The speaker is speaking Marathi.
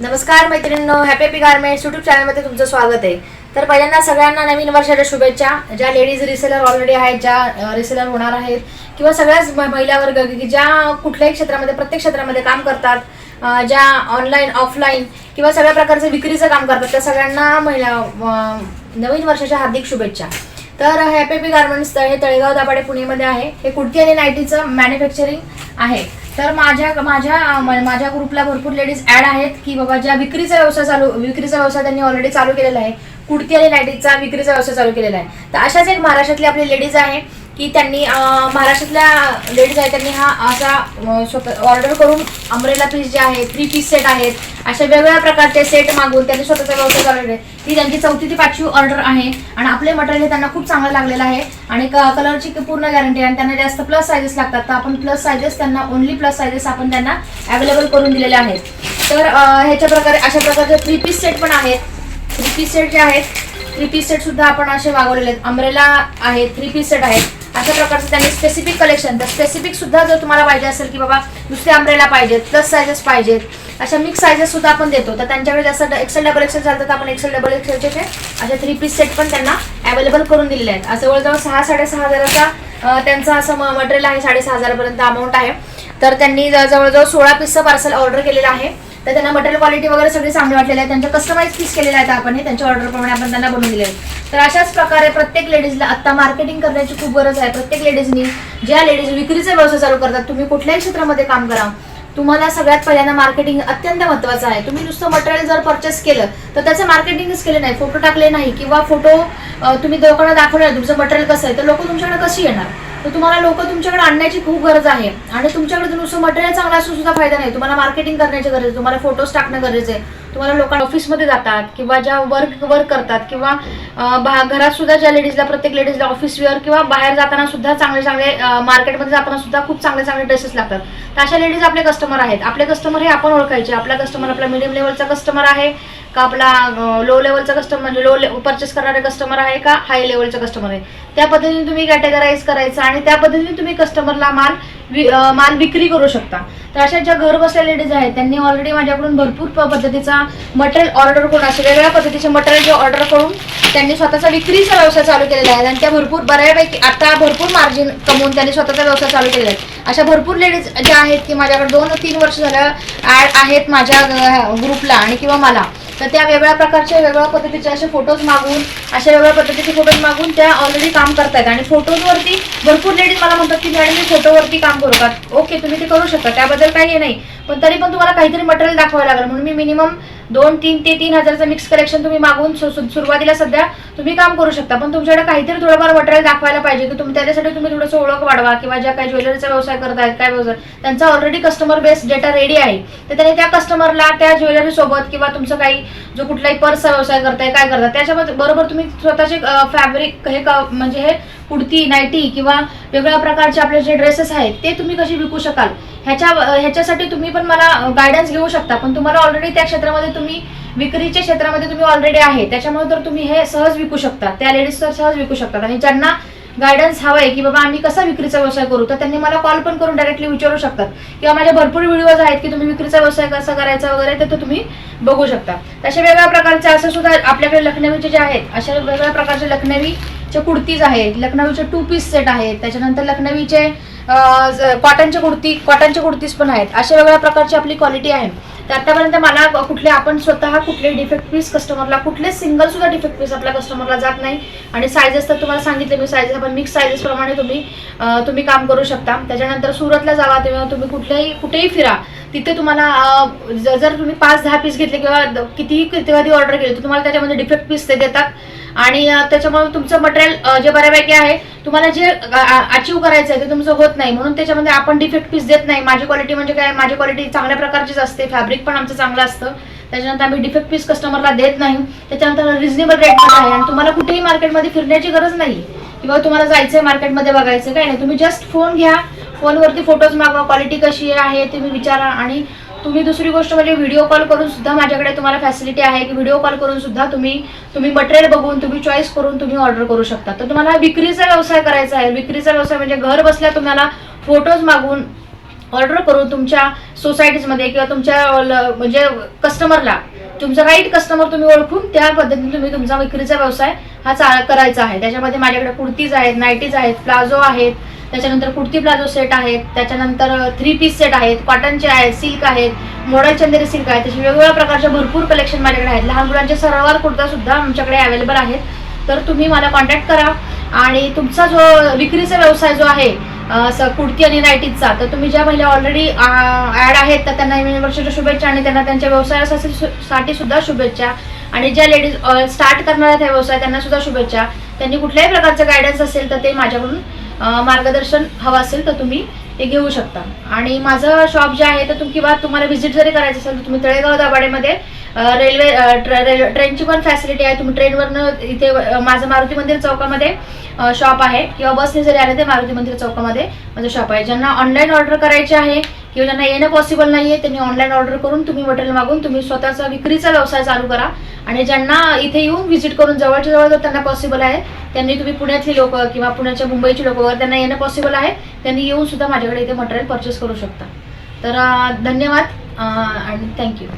नमस्कार मैत्रिणींनो हॅपी हॅपी गार्मेंट्स युट्यूब चॅनलमध्ये तुमचं स्वागत आहे. तर पहिल्यांदा सगळ्यांना नवीन वर्षाच्या शुभेच्छा. ज्या लेडीज रिसेलर ऑलरेडी आहेत ज्या रिसेलर होणार आहेत किंवा सगळ्याच महिला वर्ग की ज्या कुठल्याही क्षेत्रामध्ये प्रत्येक क्षेत्रामध्ये काम करतात ज्या ऑनलाईन ऑफलाईन किंवा सगळ्या प्रकारचं विक्रीचं काम करतात त्या सगळ्यांना महिला नवीन वर्षाच्या हार्दिक शुभेच्छा. तर हॅपी हॅपी गार्मेंट्स हे तळेगाव दाभाडे पुणेमध्ये आहे. हे कुर्ती आणि नाईटीचं मॅन्युफॅक्चरिंग आहे. तर माझ्या माझ्या म- माझ्या ग्रुपला भरपूर लेडीज ऍड आहेत की बाबा ज्या विक्रीचा व्यवसाय चालू विक्रीचा व्यवसाय त्यांनी ऑलरेडी चालू केलेला आहे. कुडती आणि नाईटीचा विक्रीचा व्यवसाय चालू केलेला आहे. तर अशाच एक महाराष्ट्रातली आपली लेडीज आहे की त्यांनी महाराष्ट्रातल्या लेडीज आहे त्यांनी हा असा स्वतः ऑर्डर करून अमरेला पीस जे आहे थ्री पीस सेट आहेत अशा वेगवेगळ्या प्रकारचे सेट मागून त्यांनी स्वतःचा व्यवसाय चालू केला आहे. त्यांची चौथी ते पाचवी ऑर्डर आहे आणि आपले मटेरियल हे त्यांना खूप चांगलं लागलेलं आहे. आणि कलरची पूर्ण गॅरंटी आहे आणि त्यांना जास्त प्लस सायझेस लागतात. तर आपण प्लस सायझेस त्यांना ओनली प्लस सायझेस आपण त्यांना अवेलेबल करून दिलेले आहेत. तर ह्याच्या प्रकारे अशा प्रकारचे थ्री पीस सेट पण आहेत. थ्री पीस सेट जे आहेत थ्री पीस सेट सुद्धा आपण असे मागवलेले आहेत. अमरेला आहे थ्री पीस सेट आहेत. अशा प्रकारचं त्यांनी स्पेसिफिक कलेक्शन तर स्पेसिफिक सुद्धा जर तुम्हाला पाहिजे असेल की बाबा दुसरे आंब्रेला पाहिजेत प्लस सायझेस पाहिजेत अशा मिक्स सायझेस सुद्धा आपण देतो. तर त्यांच्याकडे जसं एक्सेल डबल एक्सेल चालतात तर आपण एक्सेल डबल एक्सेलचे ते असे थ्री पीस सेट पण त्यांना अवेलेबल करून दिलेले आहेत. असं जवळजवळ सहा साडेसहा हजाराचा त्यांचा असं मटेरियल आहे साडेसहा हजारापर्यंत अमाऊंट आहे. तर त्यांनी ज- जवळजवळ सोळा पीसचं पार्सल ऑर्डर केलेलं आहे. तर त्यांना मटेरियल क्वालिटी वगैरे सगळी चांगली वाटलेली आहे. त्यांच्या कस्टमाइज पीस केलेले आहेत आपण हे. त्यांच्या ऑर्डरप्रमाणे आपण त्यांना बनवून दिले आहेत तर अशाच प्रकारे प्रत्येक लेडीजला आता मार्केटिंग करण्याची खूप गरज आहे. प्रत्येक लेडीजनी ज्या लेडीज विक्रीचे व्यवसाय चालू करतात तुम्ही कुठल्याही क्षेत्रामध्ये काम करा तुम्हाला सगळ्यात पहिल्यांदा मार्केटिंग अत्यंत महत्त्वाचं आहे. तुम्ही नुसतं मटेरियल जर परचेस केलं तर त्याचं मार्केटिंगच केलं नाही. फोटो टाकले नाही किंवा फोटो तुम्ही लोकांना दाखवणार तुमचं मटेरियल कसं आहे तर लोक तुमच्याकडे कशी येणार? तर तुम्हाला लोक तुमच्याकडे आणण्याची खूप गरज आहे. आणि तुमच्याकडे नुसतं मटेरियल चांगलं असून सुद्धा फायदा नाही. तुम्हाला मार्केटिंग करण्याची गरज आहे. तुम्हाला फोटोज टाकणं गरजेचं आहे. तुम्हाला लोकांना ऑफिसमध्ये जातात किंवा ज्या वर्क वर्क करतात किंवा घरात सुद्धा ज्या लेडीजला प्रत्येक लेडीजला ऑफिस वेअर किंवा बाहेर जाताना सुद्धा चांगले चांगले मार्केटमध्ये जाताना सुद्धा खूप चांगले चांगले ड्रेसेस लागतात. तर अशा लेडीज आपले कस्टमर आहेत. आपले कस्टमर हे आपण ओळखायचे. आपला कस्टमर आपला मिडियम लेवलचा कस्टमर आहे. का आपला लो लेवलचा कस्टमर म्हणजे लो ले परचेस करणारे कस्टमर आहे का? हाय लेवलचा कस्टमर आहे. त्या पद्धतीने तुम्ही कॅटेगराईज करायचं आणि त्या पद्धतीने तुम्ही कस्टमरला माल वि- माल विक्री करू शकता. तर अशा ज्या घर बसल्या लेडीज आहेत त्यांनी ऑलरेडी माझ्याकडून भरपूर प- पद्धतीचा मटेरियल ऑर्डर करून असे वेगवेगळ्या पद्धतीचे मटेरियल ऑर्डर करून त्यांनी स्वतःचा विक्रीचा व्यवसाय चालू केलेला आहे. आणि त्या भरपूर बऱ्यापैकी आता भरपूर मार्जिन कमवून त्यांनी स्वतःचा व्यवसाय चालू केलेला आहे. अशा भरपूर लेडीज ज्या आहेत की माझ्याकडे दोन तीन वर्ष झालं ॲड आहेत माझ्या ग्रुपला आणि किंवा मला. तर त्या वेगळ्या प्रकारच्या वेगळ्या पद्धतीचे असे फोटोज मागून अशा वेगळ्या पद्धतीचे फोटोज मागून त्या ऑलरेडी काम करतायत. आणि फोटोजवरती भरपूर लेडीज मला म्हणतात की मॅडम मी फोटोवरती काम करू का? ओके तुम्ही ते करू शकता त्याबद्दल काही नाही. पण तरी पण तुम्हाला काहीतरी मटेरियल दाखवावं लागेल. म्हणून मी मिनिमम दोन तीन ते तीन हजारचं मिक्स कलेक्शन तुम्ही मागून सु- सुरुवातीला सध्या तुम्ही काम करू शकता. पण तुमच्याकडे काहीतरी थोडंफार मटेरियल दाखवायला पाहिजे की तुम्ही त्याच्यासाठी तुम्ही थोडंसं ओळख वाढवा किंवा ज्या काही ज्वेलरीचा व्यवसाय करत आहेत काय व्यवसाय त्यांचा already customer base data ready आहे. तर त्याने त्या कस्टमरला त्या ज्वेलरी सोबत किंवा तुमचं काही जो कुठलाही पर्सचा व्यवसाय करताय काय करताय त्याच्या बरोबर तुम्ही स्वतःचे फॅब्रिक हे क- म्हणजे हे कुर्ती नाईटी किंवा वेगळ्या प्रकारचे आपले जे ड्रेसेस आहेत ते तुम्ही कशी विकू शकाल? ह्याच्या ह्याच्यासाठी तुम्ही पण मला गायडन्स घेऊ शकता. पण तुम्हाला ऑलरेडी त्या क्षेत्रामध्ये तुम्ही विक्रीच्या क्षेत्रामध्ये तुम्ही ऑलरेडी आहे. त्याच्यामुळे तर तुम्ही हे सहज विकू शकता. त्या लेडीज तर सहज विकू शकतात. आणि ज्यांना गायडन्स हवंय की बाबा आम्ही कसा विक्रीचा व्यवसाय करू तर त्यांनी मला कॉल पण करून डायरेक्टली विचारू शकतात. किंवा माझ्या भरपूर व्हिडिओज आहेत की तुम्ही विक्रीचा व्यवसाय कसा करायचा वगैरे तर तर तुम्ही बघू शकता. तशा वेगवेगळ्या प्रकारचे असं सुद्धा आपल्याकडे लखनवीचे जे आहेत अशा वेगवेगळ्या प्रकारचे लखनवीचे कुर्तीज आहेत. लखनवीचे टू पीस सेट आहेत. त्याच्यानंतर लखनवीचे कॉटनचे कुर्ती कॉटनचे कुर्तीज पण आहेत. अशा वेगळ्या प्रकारची आपली क्वालिटी आहे. तर आतापर्यंत मला कुठले आपण स्वतः कुठले डिफेक्ट पीस कस्टमरला कुठले सिंगल सुद्धा डिफेक्ट पीस आपल्या कस्टमरला जात नाही. आणि सायझेस तर तुम्हाला सांगितले मी सायझेस आपण मिक्स सायझेस प्रमाणे तुम्ही तुम्ही काम करू शकता. त्याच्यानंतर सुरतला जावा तेव्हा तुम्ही कुठल्याही कुठेही फिरा. तिथे तुम्हाला जर तुम्ही पाच दहा पीस घेतले किंवा द- कितीही कधी ऑर्डर केली तर तुम्हाला त्याच्यामध्ये डिफेक्ट पीस ते देतात. आणि त्याच्यामुळे तुमचं मटेरियल जे बऱ्यापैकी आहे तुम्हाला जे अचीव करायचं आहे ते तुमचं होत नाही. म्हणून त्याच्यामध्ये आपण डिफेक्ट पीस देत नाही. माझी क्वालिटी म्हणजे काय? माझी क्वालिटी चांगल्या प्रकारचीच असते. फॅब्रिक पण आमचं चांगलं असतं. त्याच्यानंतर आम्ही डिफेक्ट पीस कस्टमरला देत नाही. त्याच्यानंतर रिझनेबल रेटमध्ये आहे. आणि तुम्हाला कुठेही मार्केटमध्ये फिरण्याची गरज नाही. किंवा तुम्हाला जायचंय मार्केटमध्ये बघायचं. काय नाही. तुम्ही जस्ट फोन घ्या. फोनवरती फोटोज मागवा. क्वालिटी कशी आहे तुम्ही विचारा. आणि तुम्ही दुसरी गोष्ट म्हणजे व्हिडिओ कॉल करून सुद्धा माझ्याकडे तुम्हाला फॅसिलिटी आहे की व्हिडिओ कॉल करून सुद्धा तुम्ही तुम्ही मटेरियल बघून तुम्ही चॉईस करून तुम्ही ऑर्डर करू शकता. तर तुम्हाला विक्रीचा व्यवसाय करायचा आहे. विक्रीचा व्यवसाय म्हणजे घर बसल्या तुम्हाला फोटोज मागून ऑर्डर करून तुमच्या सोसायटीजमध्ये किंवा तुमच्या म्हणजे कस्टमरला तुमचा राईट कस्टमर तुम्ही ओळखून त्या पद्धतीने तुम्ही तुमचा विक्रीचा व्यवसाय हा चा करायचा आहे. त्याच्यामध्ये माझ्याकडे कुर्तीज आहेत नाईटीज आहेत प्लाझो आहेत त्याच्यानंतर कुर्ती प्लाझो सेट आहेत त्याच्यानंतर थ्री पीस सेट आहेत कॉटनचे आहेत सिल्क आहेत मॉडल चंदेरी सिल्क आहेत तसे वेगवेगळ्या प्रकारचे भरपूर कलेक्शन माझ्याकडे आहेत. लहान मुलांचे सरावार कुर्ता सुद्धा आमच्याकडे अवेलेबल आहेत. तर तुम्ही मला कॉन्टॅक्ट करा. आणि तुमचा जो विक्रीचा व्यवसाय जो आहे असं कुडती कुर्ती आणि नायटीजचा तर तुम्ही ज्या महिला ऑलरेडी ॲड आहेत तर त्यांना नवीन वर्षाच्या शुभेच्छा आणि त्यांना त्यांच्या व्यवसायासाठी साठी सुद्धा शुभेच्छा. आणि ज्या लेडीज स्टार्ट करणार आहेत हा व्यवसाय त्यांना सुद्धा शुभेच्छा. त्यांनी कुठल्याही प्रकारचं गायडन्स असेल तर ते माझ्याकडून मार्गदर्शन हवं असेल तर तुम्ही ते घेऊ शकता. आणि माझं शॉप जे आहे तर तुम किंवा तुम्हाला व्हिजिट जरी करायचं असेल तर तुम्ही तळेगाव दाभाडेमध्ये रेल्वे ट्रेनची पण फॅसिलिटी आहे. तुम्ही ट्रेनवरनं इथे माझं मारुती मंदिर चौकामध्ये शॉप आहे किंवा बसने जरी आले ते मारुती मंदिर चौकामध्ये माझं शॉप आहे. ज्यांना ऑनलाईन ऑर्डर करायची आहे किंवा ज्यांना येणं पॉसिबल नाही आहे त्यांनी ऑनलाईन ऑर्डर करून तुम्ही मटेरियल मागून तुम्ही स्वतःचा विक्रीचा व्यवसाय चालू करा. आणि ज्यांना इथे येऊन व्हिजिट करून जवळच्या जवळ जर त्यांना पॉसिबल आहे त्यांनी तुम्ही पुण्यातली लोक किंवा पुण्याच्या मुंबईची लोक वगैरे त्यांना येणं पॉसिबल आहे त्यांनी येऊन सुद्धा माझ्याकडे इथे मटेरियल परचेस करू शकता. तर धन्यवाद आणि थँक्यू